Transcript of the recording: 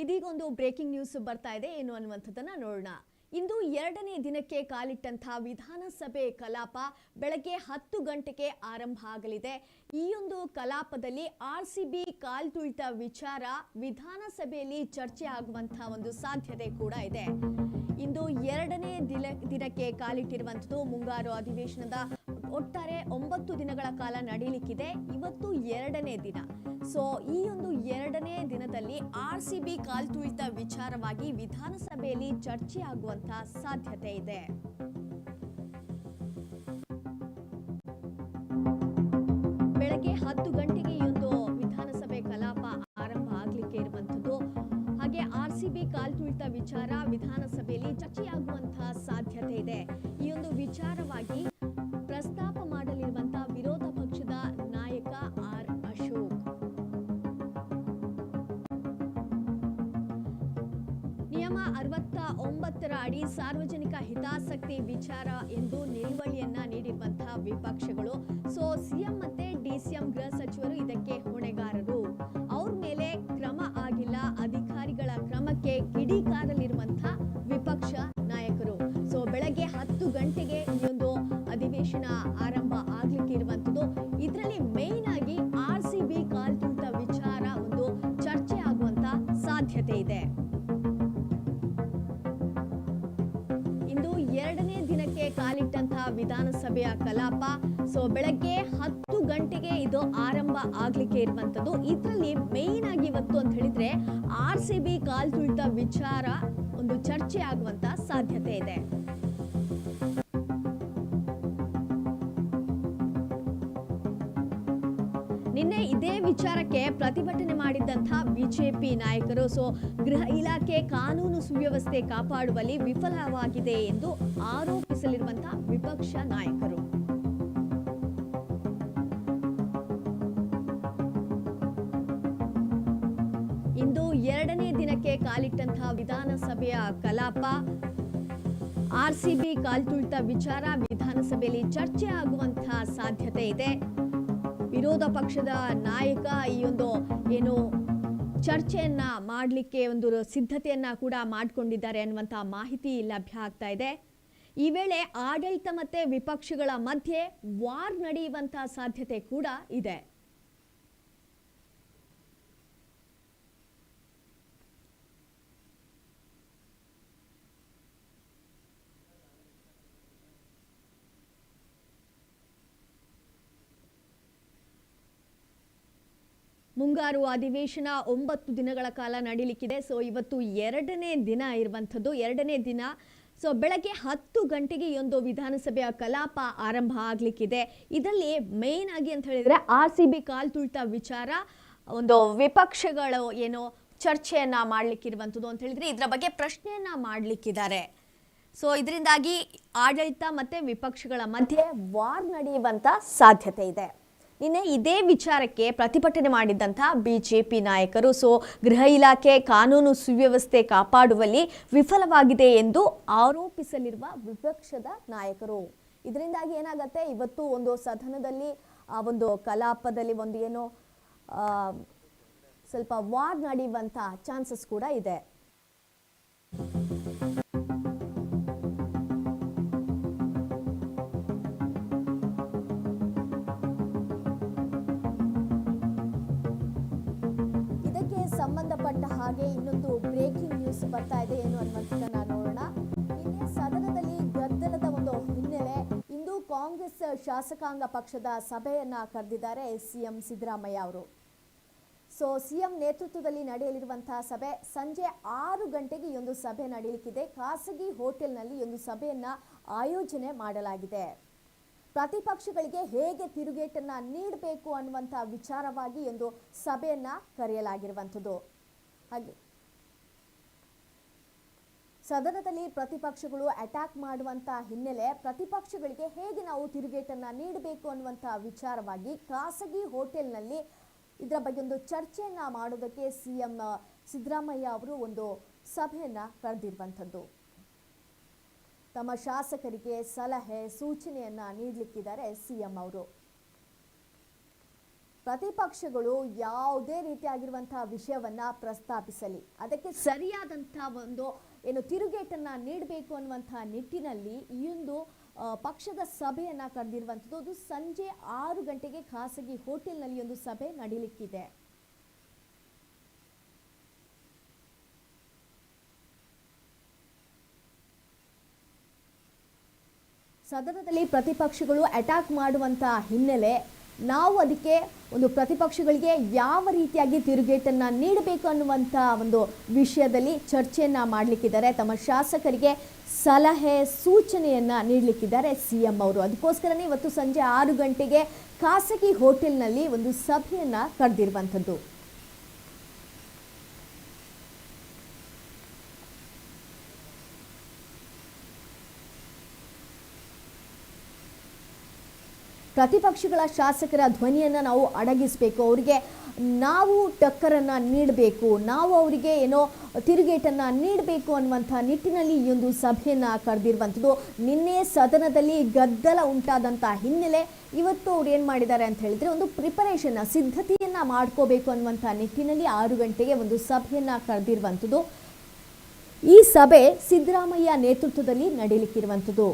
ಇದೀಗ ಒಂದು breaking news ಬರ್ತಾ ಇದೆ. ಏನು ಅನ್ನುವಂಥದ್ದನ್ನ ನೋಡೋಣ. ಇಂದು ಎರಡನೇ ದಿನಕ್ಕೆ ಕಾಲಿಟ್ಟಂತಹ ವಿಧಾನಸಭೆ ಕಲಾಪ ಬೆಳಗ್ಗೆ ಹತ್ತು ಗಂಟೆಗೆ ಆರಂಭ ಆಗಲಿದೆ. ಈ ಒಂದು ಕಲಾಪದಲ್ಲಿ ಆರ್ ಸಿ ಬಿ ಕಾಲ್ತುಳಿತ ವಿಚಾರ, ವಿಧಾನಸಭೆಯಲ್ಲಿ ಚರ್ಚೆ ಆಗುವಂತಹ ಒಂದು ಸಾಧ್ಯತೆ ಕೂಡ ಇದೆ. ಇಂದು ಎರಡನೇ ದಿನ, ದಿನಕ್ಕೆ ಕಾಲಿಟ್ಟಿರುವಂಥದ್ದು ಮುಂಗಾರು ಅಧಿವೇಶನದ ಒಟ್ಟಾರೆ ಒಂಬತ್ತು ದಿನಗಳ ಕಾಲ ನಡೀಲಿಕ್ಕಿದೆ. ಇವತ್ತು ಎರಡನೇ ದಿನ. ಸೊ ಈ ಒಂದು ಎರಡನೇ ದಿನದಲ್ಲಿ ಆರ್ ಸಿ ಬಿ ಕಾಲ್ತುಳಿತ ವಿಚಾರವಾಗಿ ವಿಧಾನಸಭೆಯಲ್ಲಿ ಚರ್ಚೆ ಆಗುವಂತಹ ಸಾಧ್ಯತೆ ಇದೆ. ಬೆಳಗ್ಗೆ ಹತ್ತು ಗಂಟೆಗೆ ಈ ಒಂದು ವಿಧಾನಸಭೆ ಕಲಾಪ ಆರಂಭ ಆಗ್ಲಿಕ್ಕೆ ಇರುವಂತದ್ದು ಹಾಗೆ ಆರ್ ಸಿ ಬಿ ಕಾಲ್ತುಳಿತ ವಿಚಾರ ವಿಧಾನಸಭೆಯಲ್ಲಿ ಚರ್ಚೆಯಾಗುವಂತಹ ಒಂಬತ್ತರ ಅಡಿ ಸಾರ್ವಜನಿಕ ಹಿತಾಸಕ್ತಿ ವಿಚಾರ ಎಂದು ನಿಲುವಳಿಯನ್ನ ನೀಡಿರುವಂತಹ ವಿಪಕ್ಷಗಳು. ಸೊ, ಸಿಎಂ ಮತ್ತೆ ಡಿಸಿಎಂ ಗೃಹ ಸಚಿವರು ಇದಕ್ಕೆ ಹೊಣೆಗಾರರು. ಅವ್ರ ಮೇಲೆ ಕ್ರಮ ಆಗಿಲ್ಲ, ಅಧಿಕಾರಿಗಳ ಕ್ರಮಕ್ಕೆ ಕಿಡಿಕಾರಲಿರುವಂತಹ ವಿಪಕ್ಷ ನಾಯಕರು. ಸೊ, ಬೆಳಗ್ಗೆ ಹತ್ತು ಗಂಟೆಗೆ ಈ ಒಂದು ಅಧಿವೇಶನ ಆರಂಭ ಆಗ್ಲಿಕ್ಕೆ ಇರುವಂತದ್ದು ಇದರಲ್ಲಿ ಮೇನ್ ಆಗಿ ಆರ್ ಸಿ ಬಿ ಕಾಲ್ತುಳಿತ ವಿಚಾರ ಒಂದು ಚರ್ಚೆ ಆಗುವಂತ ಸಾಧ್ಯತೆ ಇಂದು. ವಿಧಾನಸಭೆಯ ಕಲಾಪ. ಸೊ ಬೆಳಗ್ಗೆ ಹತ್ತು ಗಂಟೆಗೆ ಇದು ಆರಂಭ ಆಗ್ಲಿಕ್ಕೆ ಇರುವಂತದ್ದು ಇದರಲ್ಲಿ ಮೇನ್ ಆಗಿ ಇವತ್ತು ಅಂತ ಹೇಳಿದ್ರೆ ಆರ್ ಸಿ ಬಿ ಕಾಲ್ತುಳಿತ ವಿಚಾರ ಒಂದು ಚರ್ಚೆ ಆಗುವಂತ ಸಾಧ್ಯತೆ ಇದೆ. ನಿನ್ನೆ ಇದೇ ವಿಚಾರಕ್ಕೆ ಪ್ರತಿಭಟನೆ ಮಾಡಿದ್ದಂಥ ಬಿಜೆಪಿ ನಾಯಕರು. ಸೊ, ಗೃಹ ಇಲಾಖೆ ಕಾನೂನು ಸುವ್ಯವಸ್ಥೆ ಕಾಪಾಡುವಲ್ಲಿ ವಿಫಲವಾಗಿದೆ ಎಂದು ಆರೋಪಿಸಲಿರುವಂತಹ ವಿಪಕ್ಷ ನಾಯಕರು. ಇಂದು ಎರಡನೇ ದಿನಕ್ಕೆ ಕಾಲಿಟ್ಟಂತಹ ವಿಧಾನಸಭೆಯ ಕಲಾಪ ಆರ್ಸಿಬಿ ಕಾಲ್ತುಳಿತ ವಿಚಾರ ವಿಧಾನಸಭೆಯಲ್ಲಿ ಚರ್ಚೆ ಆಗುವಂತಹ ಸಾಧ್ಯತೆ ಇದೆ. ವಿರೋಧ ಪಕ್ಷದ ನಾಯಕ ಈ ಒಂದು ಏನು ಚರ್ಚೆಯನ್ನ ಮಾಡಲಿಕ್ಕೆ ಒಂದು ಸಿದ್ಧತೆಯನ್ನ ಕೂಡ ಮಾಡಿಕೊಂಡಿದ್ದಾರೆ ಅನ್ನುವಂತಹ ಮಾಹಿತಿ ಲಭ್ಯ ಆಗ್ತಾ ಇದೆ. ಈ ವೇಳೆ ಆಡಳಿತ ಮತ್ತೆ ವಿಪಕ್ಷಗಳ ಮಧ್ಯೆ ವಾರ್ ನಡೆಯುವಂತಹ ಸಾಧ್ಯತೆ ಕೂಡ ಇದೆ. ಮುಂಗಾರು ಅಧಿವೇಶನ ಒಂಬತ್ತು ದಿನಗಳ ಕಾಲ ನಡೀಲಿಕ್ಕಿದೆ. ಸೊ ಇವತ್ತು ಎರಡನೇ ದಿನ ಇರುವಂಥದ್ದು. ಎರಡನೇ ದಿನ ಸೊ ಬೆಳಗ್ಗೆ ಹತ್ತು ಗಂಟೆಗೆ ಈ ಒಂದು ವಿಧಾನಸಭೆಯ ಕಲಾಪ ಆರಂಭ ಆಗಲಿಕ್ಕಿದೆ. ಇದರಲ್ಲಿ ಮೇನ್ ಆಗಿ ಅಂತ ಹೇಳಿದ್ರೆ ಆರ್ ಸಿ ಬಿ ಕಾಲ್ ತುಳಿತ ವಿಚಾರ, ಒಂದು ವಿಪಕ್ಷಗಳು ಏನೋ ಚರ್ಚೆಯನ್ನ ಮಾಡ್ಲಿಕ್ಕಿರುವಂಥದ್ದು ಅಂತ ಹೇಳಿದ್ರೆ ಇದರ ಬಗ್ಗೆ ಪ್ರಶ್ನೆಯನ್ನ ಮಾಡಲಿಕ್ಕಿದ್ದಾರೆ. ಸೊ ಇದರಿಂದಾಗಿ ಆಡಳಿತ ಮತ್ತೆ ವಿಪಕ್ಷಗಳ ಮಧ್ಯೆ ವಾರ್ ನಡೆಯುವಂತ ಸಾಧ್ಯತೆ ಇದೆ. ನಿನ್ನೆ ಇದೇ ವಿಚಾರಕ್ಕೆ ಪ್ರತಿಭಟನೆ ಮಾಡಿದ್ದಂಥ ಬಿಜೆಪಿ ನಾಯಕರು. ಸೊ, ಗೃಹ ಇಲಾಖೆ ಕಾನೂನು ಸುವ್ಯವಸ್ಥೆ ಕಾಪಾಡುವಲ್ಲಿ ವಿಫಲವಾಗಿದೆ ಎಂದು ಆರೋಪಿಸಲಿರುವ ವಿಪಕ್ಷದ ನಾಯಕರು. ಇದರಿಂದಾಗಿ ಏನಾಗತ್ತೆ? ಇವತ್ತು ಒಂದು ಸದನದಲ್ಲಿ, ಆ ಒಂದು ಕಲಾಪದಲ್ಲಿ ಒಂದು ಏನೋ ಸ್ವಲ್ಪ ವಾರ್ ನಡೆಯುವಂಥ ಚಾನ್ಸಸ್ ಕೂಡ ಇದೆ. ಬರ್ತಾ ಇದೆ ಏನು ಅನ್ನುವಂಥದ್ದನ್ನ ನೋಡೋಣ. ಇಲ್ಲಿ ಸದನದಲ್ಲಿ ಗದ್ದಲದ ಒಂದು ಹಿನ್ನೆಲೆ ಇಂದು ಕಾಂಗ್ರೆಸ್ ಶಾಸಕಾಂಗ ಪಕ್ಷದ ಸಭೆಯನ್ನ ಕರೆದಿದ್ದಾರೆ ಸಿಎಂ ಸಿದ್ದರಾಮಯ್ಯ ಅವರು. ಸೊ ಸಿಎಂ ನೇತೃತ್ವದಲ್ಲಿ ನಡೆಯಲಿರುವಂತಹ ಸಭೆ ಸಂಜೆ ಆರು ಗಂಟೆಗೆ ಈ ಒಂದು ಸಭೆ ನಡೆಯಲಿಕ್ಕಿದೆ ಖಾಸಗಿ ಹೋಟೆಲ್ನಲ್ಲಿ ಒಂದು ಸಭೆಯನ್ನ ಆಯೋಜನೆ ಮಾಡಲಾಗಿದೆ. ಪ್ರತಿಪಕ್ಷಗಳಿಗೆ ಹೇಗೆ ತಿರುಗೇಟನ್ನ ನೀಡಬೇಕು ಅನ್ನುವಂಥ ವಿಚಾರವಾಗಿ ಒಂದು ಸಭೆಯನ್ನ ಕರೆಯಲಾಗಿರುವಂಥದ್ದು. ಹಾಗೆ ಸದನದಲ್ಲಿ ಪ್ರತಿಪಕ್ಷಗಳು ಅಟ್ಯಾಕ್ ಮಾಡುವಂತ ಹಿನ್ನೆಲೆ ಪ್ರತಿಪಕ್ಷಗಳಿಗೆ ಹೇಗೆ ನಾವು ತಿರುಗೇಟನ್ನ ನೀಡಬೇಕು ಅನ್ನುವಂಥ ವಿಚಾರವಾಗಿ ಖಾಸಗಿ ಹೋಟೆಲ್ನಲ್ಲಿ ಇದರ ಬಗ್ಗೆ ಒಂದು ಚರ್ಚೆಯನ್ನ ಮಾಡೋದಕ್ಕೆ ಸಿಎಂ ಸಿದ್ದರಾಮಯ್ಯ ಅವರು ಒಂದು ಸಭೆಯನ್ನ ಕರೆದಿರುವಂಥದ್ದು. ತಮ್ಮ ಶಾಸಕರಿಗೆ ಸಲಹೆ, ಸೂಚನೆಯನ್ನ ನೀಡಲಿಕ್ಕಿದ್ದಾರೆ ಸಿಎಂ ಅವರು. ಪ್ರತಿಪಕ್ಷಗಳು ಯಾವುದೇ ರೀತಿಯಾಗಿರುವಂತಹ ವಿಷಯವನ್ನ ಪ್ರಸ್ತಾಪಿಸಲಿ. ಅದಕ್ಕೆ ಸರಿಯಾದಂತಹ ಒಂದು ಏನು ತಿರುಗೇಟನ್ನು ನೀಡಬೇಕು ಅನ್ನುವಂತಹ ನಿಟ್ಟಿನಲ್ಲಿ ಈ ಒಂದು ಪಕ್ಷದ ಸಭೆಯನ್ನು ಕರೆದಿರುವಂಥದ್ದು. ಅದು ಸಂಜೆ ಆರು ಗಂಟೆಗೆ ಖಾಸಗಿ ಹೋಟೆಲ್ನಲ್ಲಿ ಒಂದು ಸಭೆ ನಡೀಲಿಕ್ಕಿದೆ. ಸದನದಲ್ಲಿ ಪ್ರತಿಪಕ್ಷಗಳು ಅಟ್ಯಾಕ್ ಮಾಡುವಂತ ಹಿನ್ನೆಲೆ ನಾವು ಅದಕ್ಕೆ ಒಂದು ಪ್ರತಿಪಕ್ಷಗಳಿಗೆ ಯಾವ ರೀತಿಯಾಗಿ ತಿರುಗೇಟನ್ನು ನೀಡಬೇಕು ಅನ್ನುವಂಥ ಒಂದು ವಿಷಯದಲ್ಲಿ ಚರ್ಚೆಯನ್ನು ಮಾಡಲಿಕ್ಕಿದ್ದಾರೆ. ತಮ್ಮ ಶಾಸಕರಿಗೆ ಸಲಹೆ, ಸೂಚನೆಯನ್ನು ನೀಡಲಿಕ್ಕಿದ್ದಾರೆ ಸಿ ಎಂ ಅವರು. ಅದಕ್ಕೋಸ್ಕರನೇ ಇವತ್ತು ಸಂಜೆ ಆರು ಗಂಟೆಗೆ ಖಾಸಗಿ ಹೋಟೆಲ್ನಲ್ಲಿ ಒಂದು ಸಭೆಯನ್ನು ಕರೆದಿರುವಂಥದ್ದು ಪ್ರತಿಪಕ್ಷಗಳ ಶಾಸಕರ ಧ್ವನಿಯನ್ನ ನಾವು ಅಡಗಿಸಬೇಕು, ಅವರಿಗೆ ನಾವು ಟಕ್ಕರನ್ನ ನೀಡಬೇಕು, ನಾವು ಅವರಿಗೆ ಏನೋ ತಿರುಗೇಟನ್ನು ನೀಡಬೇಕು ಅನ್ನುವಂಥ ನಿಟ್ಟಿನಲ್ಲಿ ಈ ಒಂದು ಸಭೆಯನ್ನ ಕರೆದಿರುವಂಥದ್ದು. ನಿನ್ನೆ ಸದನದಲ್ಲಿ ಗದ್ದಲ ಉಂಟಾದಂಥ ಹಿನ್ನೆಲೆ ಇವತ್ತು ಅವ್ರು ಏನು ಮಾಡಿದ್ದಾರೆ ಅಂತ ಹೇಳಿದ್ರೆ ಒಂದು ಪ್ರಿಪರೇಷನ್ ಸಿದ್ಧತೆಯನ್ನು ಮಾಡ್ಕೋಬೇಕು ಅನ್ನುವಂಥ ನಿಟ್ಟಿನಲ್ಲಿ ಆರು ಗಂಟೆಗೆ ಒಂದು ಸಭೆಯನ್ನ ಕರೆದಿರುವಂಥದ್ದು. ಈ ಸಭೆ ಸಿದ್ದರಾಮಯ್ಯ ನೇತೃತ್ವದಲ್ಲಿ ನಡೀಲಿಕ್ಕಿರುವಂಥದ್ದು.